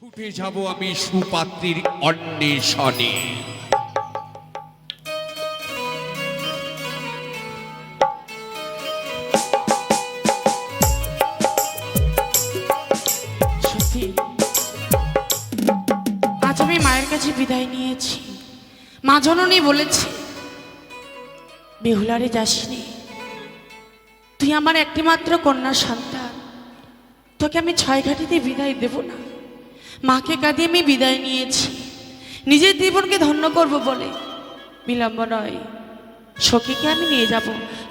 ছুটে যাব আমি সুপাত্রীর অন্বেষণে। আজ আমি মায়ের কাছে বিদায় নিয়েছি। মা জননী বলেছে, বেহুলারে যাসনি। তুই আমার একটিমাত্র কন্যা সন্তান, তোকে আমি ছয় ঘাটিতে বিদায় দেব না। মাকে কাঁদিয়ে আমি বিদায় নিয়েছি। নিজের জীবনকে ধন্য করব বলে। বিলম্ব নয় সখীকে আমি নিয়ে যাব।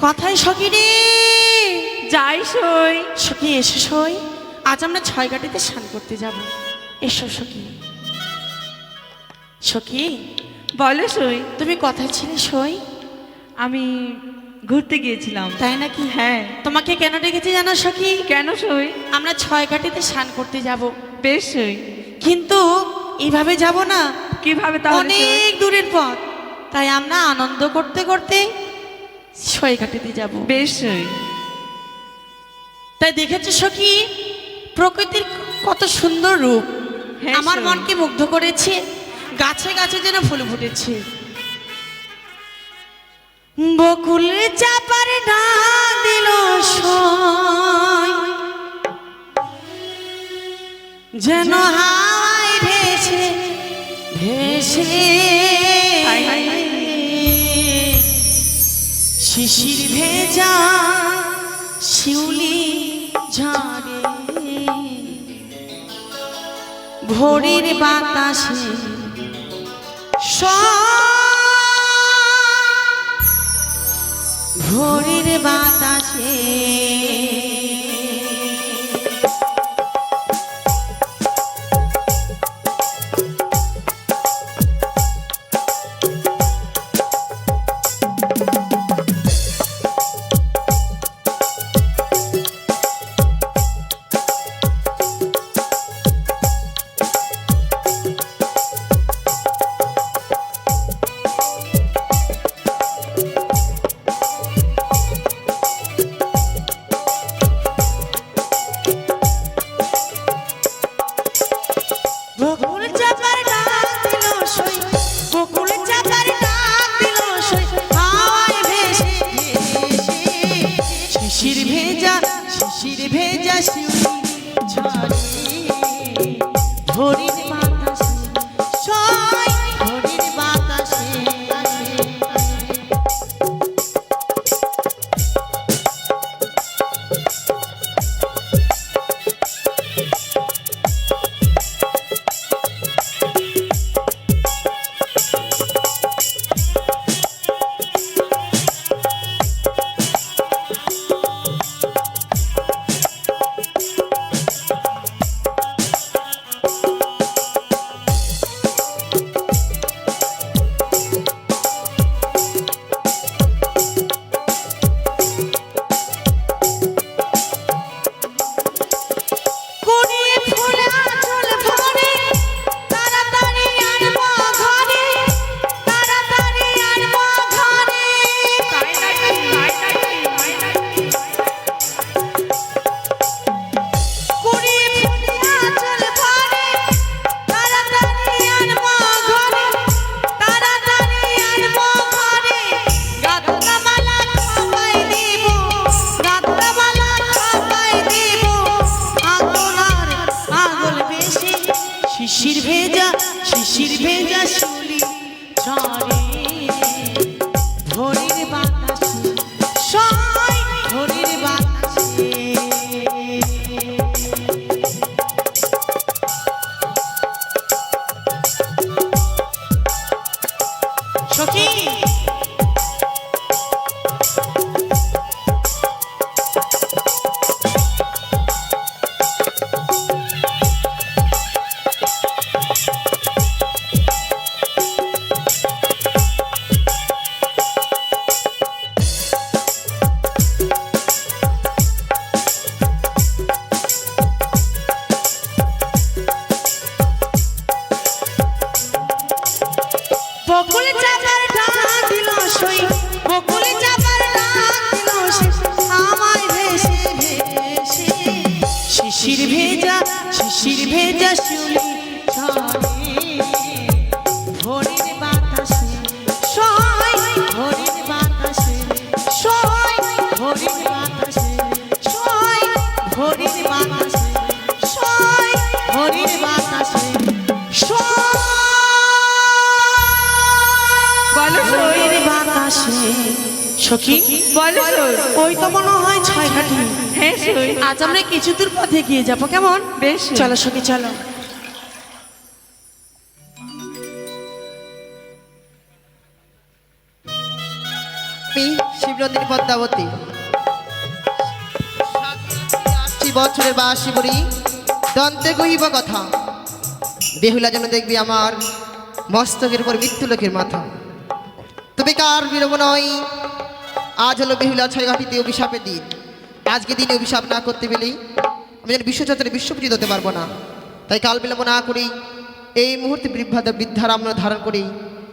কথাই সখী রে! যাই সই। সখী এসে সই। আজ আমরা ছয় ঘাটিতে স্নান করতে যাব। এসো সখী। সখী বলো সই। তুমি কোথায় ছিলে সই? আমি ঘুরতে গিয়েছিলাম। তাই নাকি? হ্যাঁ। তোমাকে কেন ডেকেছি জানো সখী? কেন সই? আমরা ছয় ঘাটিতে স্নান করতে যাব। বেশ সই। কিন্তু এইভাবে যাব না। কীভাবে? অনেক দূরের পথ। তাই আমরা আনন্দ করতে করতে ছয় ঘাটিতে যাব। বেশ তাই দেখেছ সখী প্রকৃতির কত সুন্দর রূপ। হ্যাঁ, আমার মনকে মুগ্ধ করেছে গাছে গাছে যেন ফুল ফুটেছে। বকুল চাপার ডাক দিল। যেন ভেসে ভেসে। শিশির ভেজা শিউলি ঝাড়ে ভোরের বাতাসে স- ভোরের বাতাসে সখী সখী বলো ওই তো মনে হয় ছয় ঘাটি হ্যাঁ আজ আমরা কিছু দূর পথে গিয়ে যাব কেমন? বেশ। চলো সখী চলো। আমি শিবনন্দিনী পদ্মাবতী। আশি বছরের বাসি বলি দন্তে কহিব কথা। বেহুলা যেন দেখবি আমার মস্তকের উপর মৃত্যু লোকের মাথা। তবে কার বিরব নয়? আজ হলো বেহুলা ছয় ঘাটিতে অভিশাপের দিন। আজকে দিনে অভিশাপ না করতে পেলেই আমি যেন বিশ্বচত্বরে বিশ্বপূজিত হতে পারব না। তাই কাল বিলম্ব না করেই এই মুহূর্তে বৃদ্ধাদের বৃদ্ধার আমরা ধারণ করেই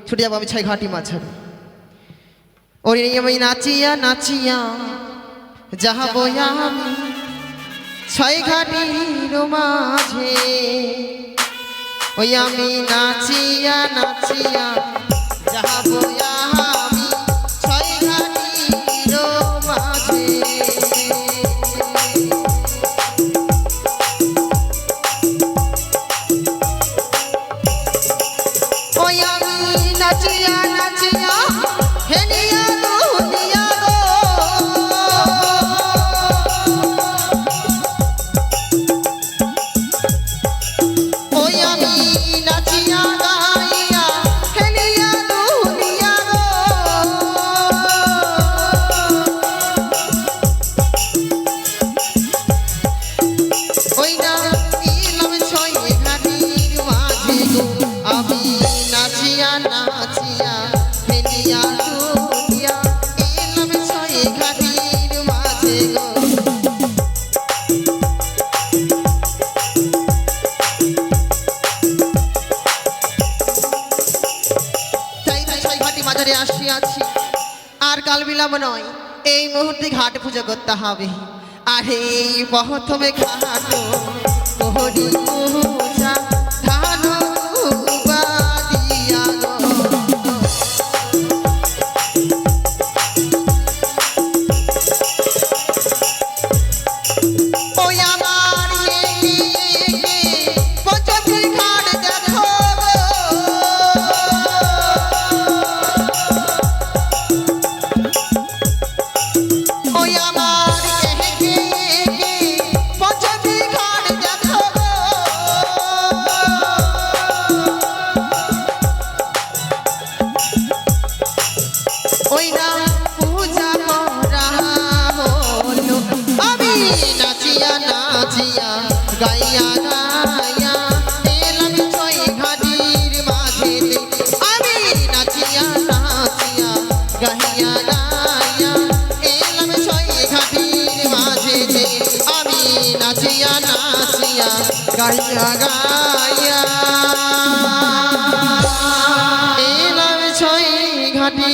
ছুটে যাব আমি ছয় ঘাটি মাঝারে। ওরে আমি নাচিয়া নাচিয়া যাহাব আমি ছয় ঘাটির মাঝে। ওই আমি নাচিয়া নাচিয়া বিলম্ব নয়। এই মুহূর্তে ঘাট পুজো করতে হবে। আর প্রথমে ঘাট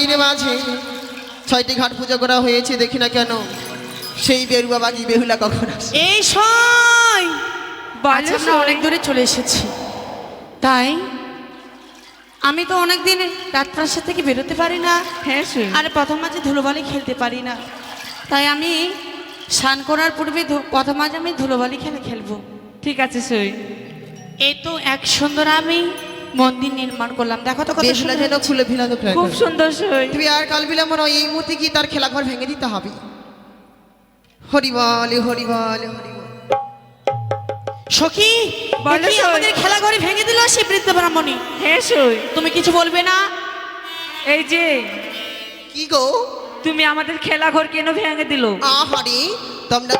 ঘাটির মাঝে ছয়টি ঘাট পুজো করা হয়েছে দেখি না কেন। সেই বেরুয়া বাগি বেহুলা কখন আসে? এই সময় আমরা অনেক দূরে চলে এসেছি। তাই? আমি তো অনেক দিন রাজপ্রাসাদ থেকে বেরোতে পারি না। হ্যাঁ আর প্রথম মাঝে ধুলোবালি খেলতে পারি না। তাই আমি স্নান করার পূর্বে ধু- প্রথম মাঝে আমি ধুলোবালি খেলা খেলব। ঠিক আছে সই। এই তো এক সুন্দর আমি মন্দির নির্মাণ করলাম। দেখো তো কত সুন্দর যেন খুলে ভিলা খুব সুন্দর তুমি আর কাল বিলম্ব নয় এই মুহূর্তে কি তার খেলা ঘর ভেঙে দিতে হবে। হরিবল হরিবল হরিবল সখী বলো। আমাদের খেলা ঘরে ভেঙে দিল সে বৃদ্ধ ব্রাহ্মণী? হ্যাঁ সই। তুমি কিছু বলবে না? এই যে কি গো? তুমি আমাদের খেলা ঘর কেন ভেঙে দিল? আহারে তোমরা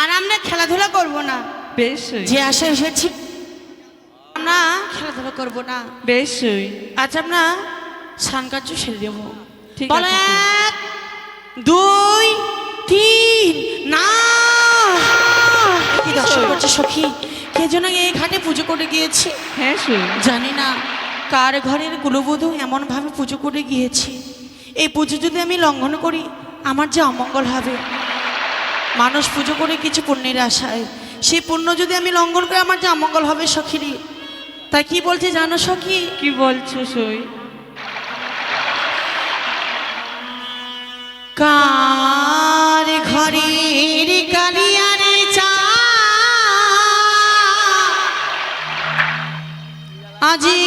আর আমরা খেলাধুলা করব না। বেশ যে আশা এসেছি খেলাধুলা করব না। বেশ আজ আমরা স্নান কার্য সেরে দেবো ঠিক বলো আছে, এক দুই তিন না। কি দর্শন করছে সখী। কে যেন এই ঘাটে পুজো করে গিয়েছে। হ্যাঁ জানি না কার ঘরের কুলবধূ এমনভাবে পুজো করে গিয়েছে। এই পুজো যদি আমি লঙ্ঘন করি আমার যে অমঙ্গল হবে। মানুষ পুজো করে কিছু পুণ্যের আশায়। সেই পুণ্য যদি আমি লঙ্ঘন করি আমার যে অমঙ্গল হবে সখীরই তা কি বলছে জানো সখি? কি বলছো সই? কার ঘরের কালিয়ারে চা? আজি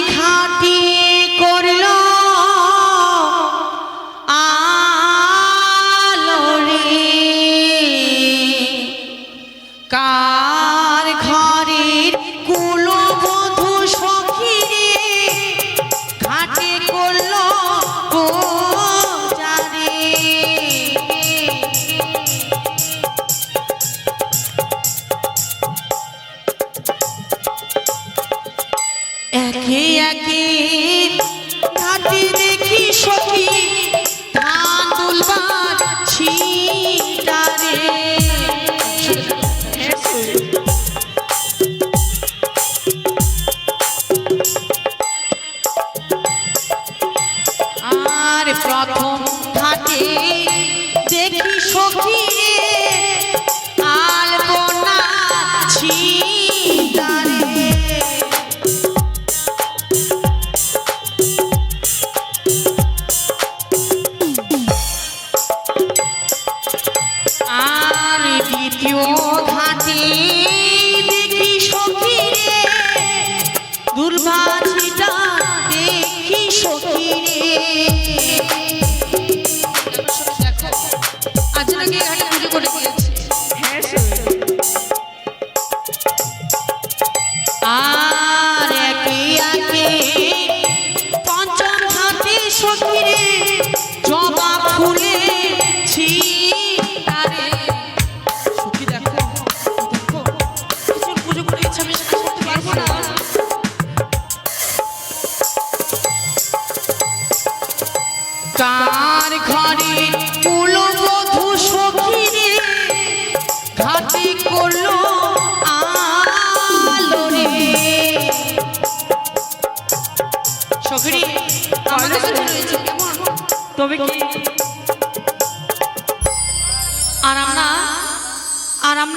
প্রথম ঘাটে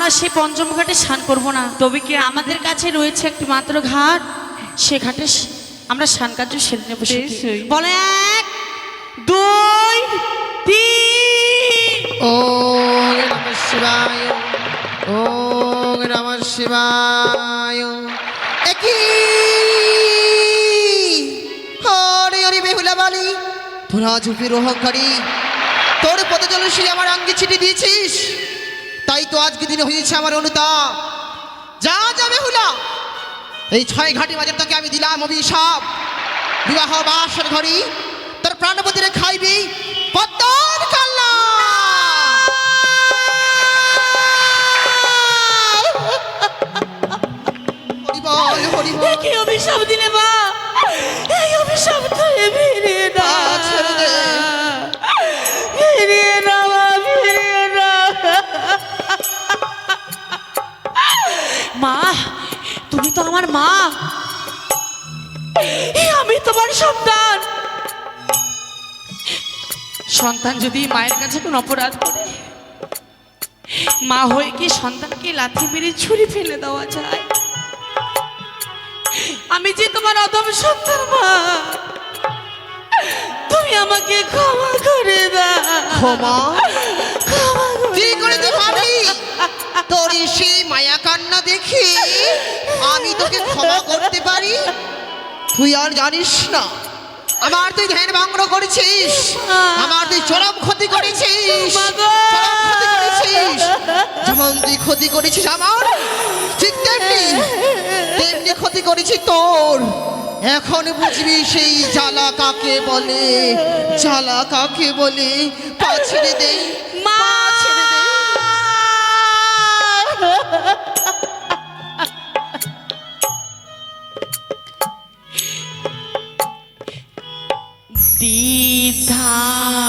আমরা সে পঞ্চম ঘাটে স্নান করব না। তবে কি আমাদের কাছে রয়েছে একটি মাত্র ঘাট। সে ঘাটে আমরা স্নান কার্য সেরে নেব। বলে এক দুই তিন। ওং নম শিবায়। ওং নম শিবায়। একই। হরে হরে বেহুলা বালি। তোরা অহংকারী আমার আঙ্গে ছিটে দিয়েছিস। তাই তো আজকে দিনে হয়েছে আমার অনুতাপ। যা যা বেহুলা। এই ছয় ঘাটি মাঝে তোকে আমি দিলাম অভিশাপ। বিবাহ বাসর ঘড়ি, তোর প্রাণপতিরে খাইবি। কি অভিশাপ দিলে মা এই অভিশাপ তুই ফিরিয়ে না মা তুমি তো আমার মা। আমি তোমার সন্তান। সন্তান যদি মায়ের কাছে কোনো অপরাধ করে মা হয়ে কি সন্তানকে লাথি মেরে ছুরি ফেলে দেওয়া যায়? আমি যে তোমার অদম সন্তান মা তুমি আমাকে ক্ষমা করে দাও। ক্ষমা? ক্ষমা করে ভাবি তোর সেই মায়া কান্না দেখে আমি তোকে ক্ষমা করতে পারি? তুই আর জানিস না। আমার তুই ধ্যান ভঙ্গ করেছিস। আমার তুই চরম ক্ষতি করেছিস। চরম ক্ষতি করেছিস। যেমন তুই ক্ষতি করেছিস আমার ঠিক তেমনি তেমনি ক্ষতি করেছি তোর। এখন বুঝবি সেই জ্বালা কাকে বলে? জ্বালা কাকে বলে? পা ছেড়ে দে মা! দ্বিধা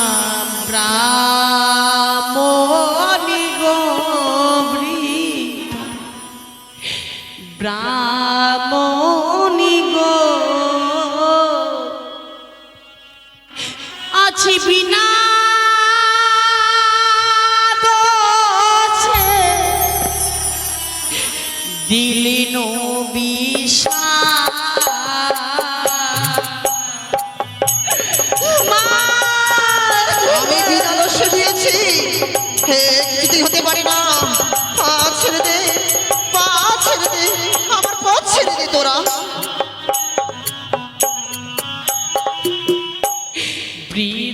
প্রিয়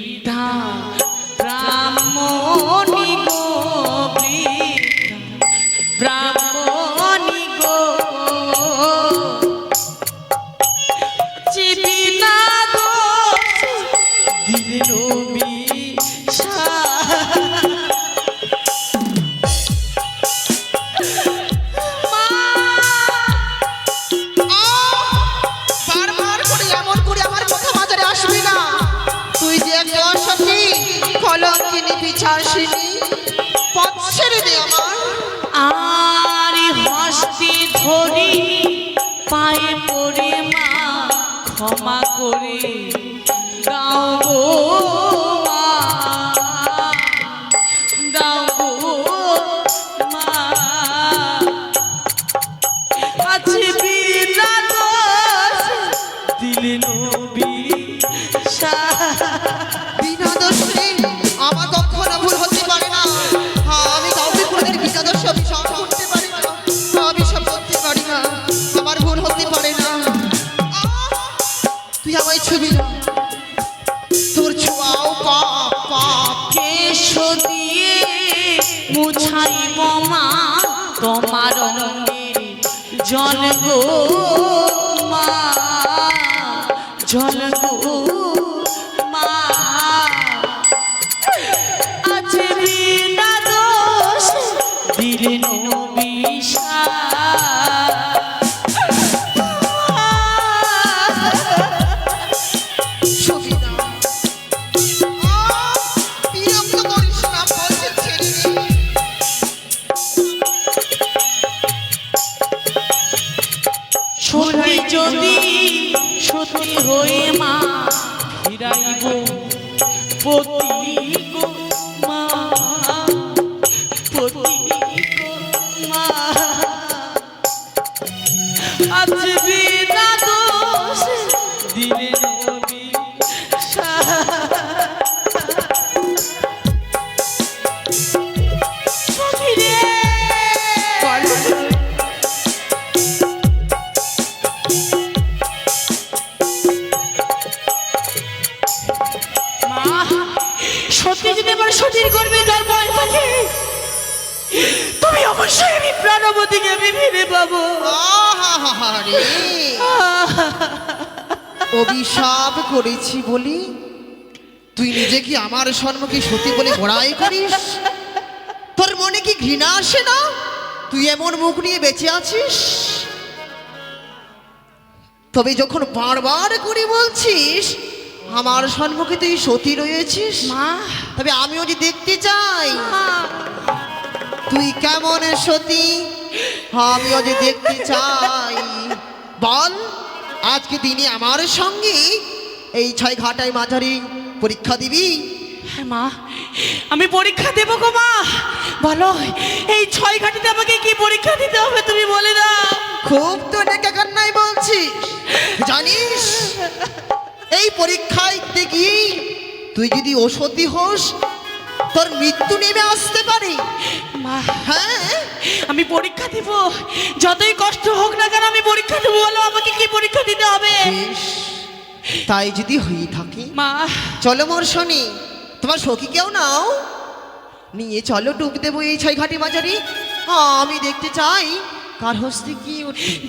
ক্ষমা করি। দাও তার ভয় থাকে তুমি অবশ্যই আমি প্রাণবতীকে আমি ফিরে পাবো অভিশাপ করেছি বলি? তুই নিজেকে আমার সম্মুখে সত্যি বলে বড়াই করিস? তোর মনে কি ঘৃণা আসে না? তুই এমন মুখ নিয়ে বেঁচে আছিস? তবে যখন বারবার করে বলছিস আমার সম্মুখে তুই সতী রয়েছিস? মা। তবে আমিও যে দেখতে চাই। তুই কেমন সতী? আমিও যে দেখতে চাই। বল আজকে দিনে আমার সঙ্গে এই ছয় ঘাটায় মাঝারি পরীক্ষা দিবি? হ্যাঁ মা আমি পরীক্ষা দেবো গো মা। বলো এই ছয় ঘাটিতে আমাকে কি পরীক্ষা দিতে হবে তুমি বলে দাও। খুব তো ডেকে কান্নাই বলছিস। জানিস এই পরীক্ষায় গিয়ে তুই যদি ওষুধি হোস তোর মৃত্যু নেমে আসতে পারে। মা হ্যাঁ? আমি পরীক্ষা দিব। যতই কষ্ট হোক না কেন আমি পরীক্ষা দেবো বলো আমাকে কি পরীক্ষা দিতে হবে? তাই যদি হয়ে থাকে। মা। চলো মোর শনি তোমার সখী কেউ নাও? নিয়ে চলো ডুব দেবো এই ছয় ঘাটি হ্যাঁ, আমি দেখতে চাই কার হস্তে কি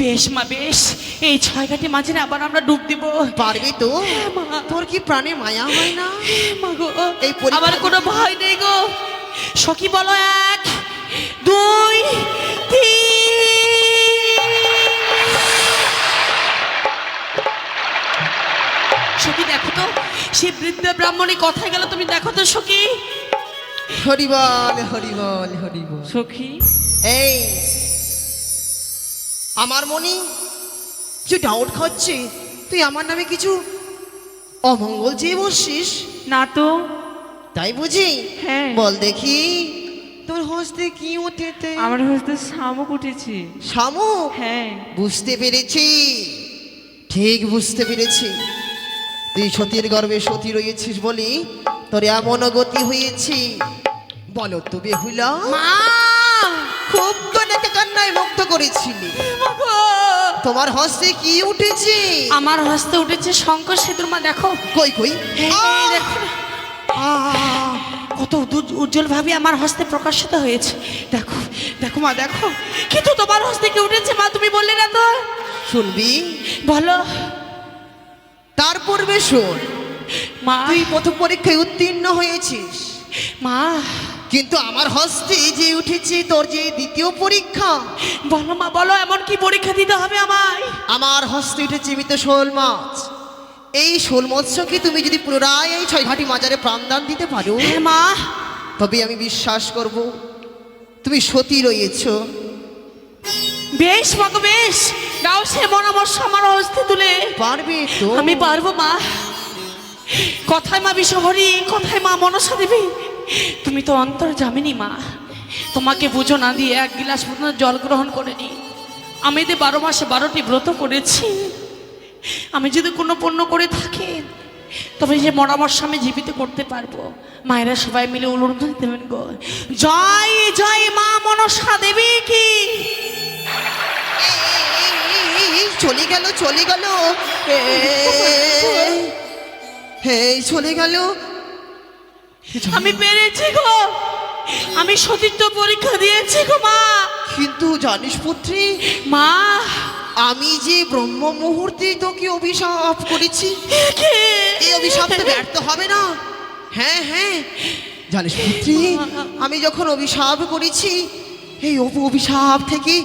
বেশ মা বেশ। এই ছয় ঘাটি মাঝে আবার আমরা ডুব দিব। পারবি তো? মা। তোর কি প্রাণে মায়া হয় না? মা গো। এই আমার কোনো ভয় নেই গো। সখী বলো এক দুই তিন। সখী দেখো তো সে বৃদ্ধ ব্রাহ্মণী কথায় গেল তুমি দেখো তো সখী। হরিবল হরিবল হরিবল সখী। এই আমার মনে কিছু ডাউট খাচ্ছে তুই আমার নামে কিছু অমঙ্গল চেয়ে বসছিস? না তো। তাই বুঝি? হ্যাঁ। বল দেখি। তোর হস্তে কি উঠেতে আমার হস্তে শামুক উঠেছে। শামুক? হ্যাঁ। বুঝতে পেরেছি। ঠিক বুঝতে পেরেছি। তুই সতীর গর্ভে সতী রয়েছিস বলি তোর এমন গতি হয়েছে। বলো তো বেহুলা। মা! খুব তো কান্নায় মুগ্ধ করেছিলি। তোমার হস্তে কি উঠেছে? আমার হস্তে উঠেছে শঙ্কর সেতুর মা দেখো। কই কই? দেখো! কত উজ্জ্বল ভাবে আমার হস্তে প্রকাশিত হয়েছে। দেখো দেখো মা দেখো। কিন্তু তোমার হস্তে কি উঠেছে মা তুমি বললে না তো? শুনবি? বলো। তার পূর্বে শোন। মা। তুই প্রথম পরীক্ষায় উত্তীর্ণ হয়েছিস। মা। কিন্তু আমার হস্তে যে উঠেছে তোর যে দ্বিতীয় পরীক্ষা। বলো মা বলো এমন কি পরীক্ষা দিতে হবে আমায়? আমার হস্তে উঠেছে মৃত শোল মাছ। এই শোল মৎস্যকে তুমি যদি পুনরায় এই ছয় ঘাটি মাজারে প্রাণদান দিতে পারো হ্যাঁ মা। তবে আমি বিশ্বাস করব তুমি সতী রয়েছ। বেশ মাগো বেশ। দাও সে পরামর্শ আমার হস্তে তুলে। পারবে তো। আমি পারব মা। কথায় মা বিশ্বহরি কথায় মা মনসা দেবী। তুমি তো অন্তর জামিনি মা তোমাকে বুঝো না দিয়ে এক গিলাস পর্যন্ত জল গ্রহণ করিনি আমি যে বারো মাসে বারোটি ব্রত করেছি আমি যদি কোনো পণ্য করে থাকি তবে সে পরামর্শ আমি জীবিত করতে পারব মায়েরা সবাই মিলে উলুন দেবেন গো জয় জয় মা মনসা দেবী কি চলে গেল চলে গেল এই চলে গেল আমি পেরেছি গো। আমি সতীত্ব পরীক্ষা দিয়েছি গো মা। কিন্তু জানিস পুত্রী মা। আমি যে ব্রহ্ম মুহূর্তে তোকে অভিশাপ করেছি কে? এই অভিশাপ তো ব্যর্থ হবে না? হ্যাঁ হ্যাঁ। জানিস পুত্রী আমি যখন অভিশাপ করেছি এই অভিশাপ থেকে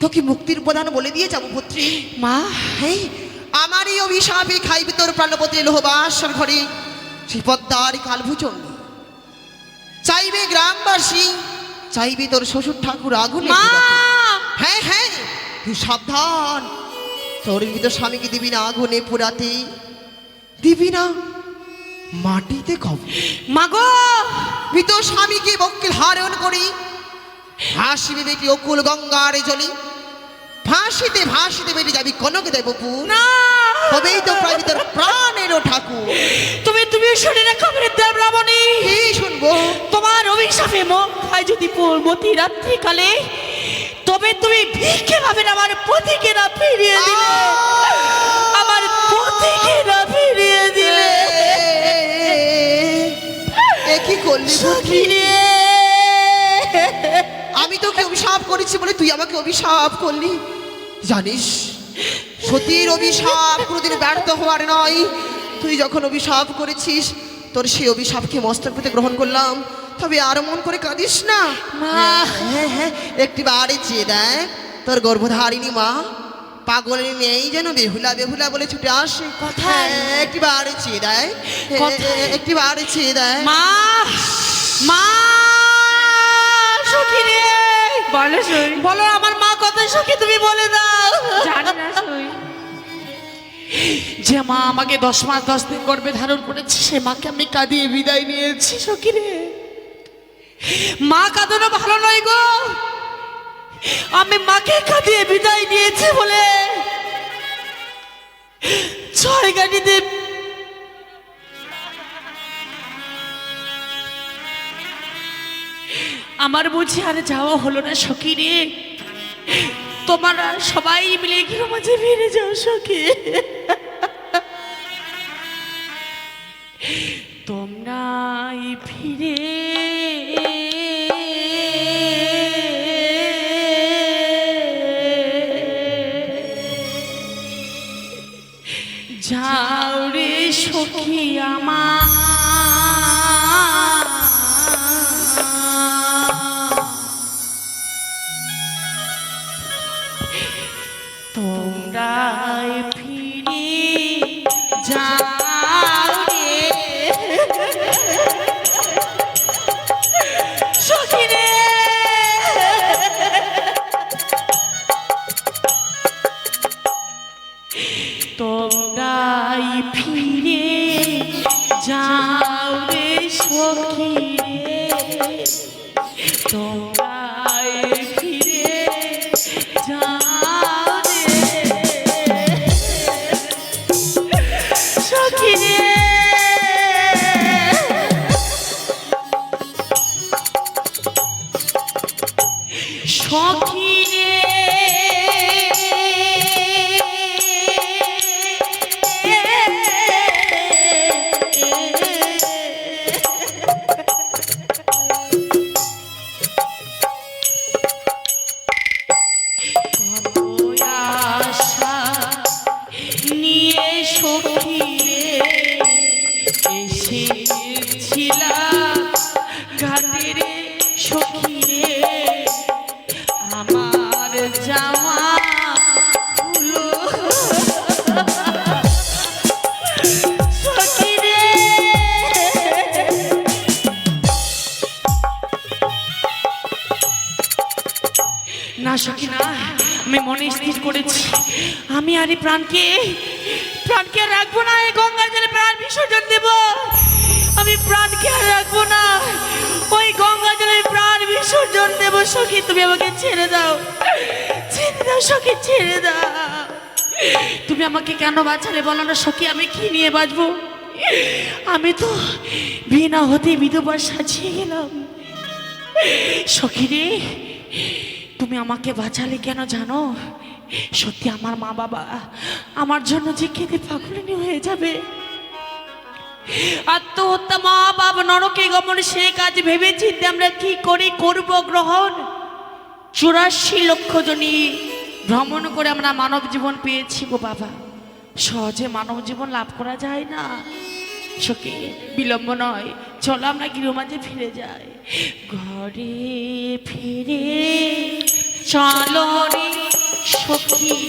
তোকে মুক্তির প্রদান বলে দিয়ে যাব পুত্রী। মা। হ্যাঁ আমার এই অভিশাপে খাইবি তোর প্রাণপতি লোহবাসর ঘরে। সেই পদ্মার কালভুচন্ডী চাইবে গ্রামবাসী চাইবে তোর শ্বশুর ঠাকুর আগুনে হ্যাঁ হ্যাঁ তুই সাবধান। তোর মৃত স্বামীকে দিবি না আগুনে পোড়াতে দিবি না মাটিতে কব মাগো! মৃত স্বামীকে বক্কিল হারণ করি হাসিবে বেটি অকুল গঙ্গার জলি। ভাসিতে ভাসিতে বেটি যাবি কনক দেবপুর। না! তবেই তো প্রায় তোর প্রাণেরও ঠাকুর। তুমি তুমি শুনে রেখো দেব রাবণী। কি শুনব? তোমার অভিশাপে মন খায় যদি পূর্বতী রাত্রিকালে তবে তুমি ভিক্ষে পাবেন আমার পতিকে না ফিরিয়ে দিলে। আমার পতিকে না ফিরিয়ে দিলে। এ কি করলি? আমি তোকে অভিশাপ করেছি বলে তুই আমাকে অভিশাপ করলি। জানিস সতীর অভিশাপ কোনোদিন ব্যর্থ হওয়ার নয়। তুই যখন অভিশাপ করেছিস তোর সেই অভিশাপকে মস্তক পেতে গ্রহণ করলাম। তবে আর মন করে কাঁদিস না। মা। হ্যাঁ হ্যাঁ একটি বাড়ি চেয়ে দেয় তোর গর্ভধারিণী মা পাগলের নেই যেন বেহুলা বেহুলা বলে ছুটে আসে? হ্যাঁ, একটি বাড়ি চেয়ে দেয় কোথায়? একটি বাড়ি চেয়ে দেয় মা মা সখিরে। বলো সই। বলো আমার মা কত সখী তুমি বলে দাও। জানি না সই। যে মা আমাকে দশ মাস দশ দিন গর্ভে ধারণ করেছে সে মাকে আমি কাঁদিয়ে বিদায় নিয়েছি সখিরে মা কাঁদানো ভালো নয় গো। আমি মাকে কাঁদিয়ে বিদায় নিয়েছি বলে। ছয় গাড়িতে আমার বুঝি আর যাওয়া হলো না সখী রে তোমরা সবাই মিলে গৃহ মাঝে ফিরে যাও সখী। তোমরাই ফিরে তোমরাই ফিরে যাও রে সখী রে। না সখী, না, আমি মনে স্থির করেছি। আমি আর প্রাণকে প্রাণকে রাখব না, এই গঙ্গার জলে প্রাণ বিসর্জন প্রাণকে আর রাখব না। ওই গঙ্গা জলে প্রাণ বিসর্জন দেব সখী, তুমি আমাকে ছেড়ে দাও। ছেড়ে দাও সখী, ছেড়ে দাও। তুমি আমাকে কেন বাঁচালে বলো না সখী, আমি কি নিয়ে বাঁচবো? আমি তো বিনা হতে বিধবা সাজিয়ে গেলাম। সখী রে, তুমি আমাকে বাঁচালে কেন জানো? সত্যি আমার মা বাবা আমার জন্য যে খেতে পাগলিনী হয়ে যাবে। আত্মহত্যা মা বাবা নরকে গমন সে কাজ ভেবে আমরা কি করে করব গ্রহণ? চুরাশি লক্ষ জনই ভ্রমণ করে আমরা মানব জীবন পেয়েছি গো বাবা। সহজে মানব জীবন লাভ করা যায় না। সখী বিলম্ব নয়, চলো আমরা গৃহমাঝে ফিরে যাই। ঘরে ফিরে চলো সখী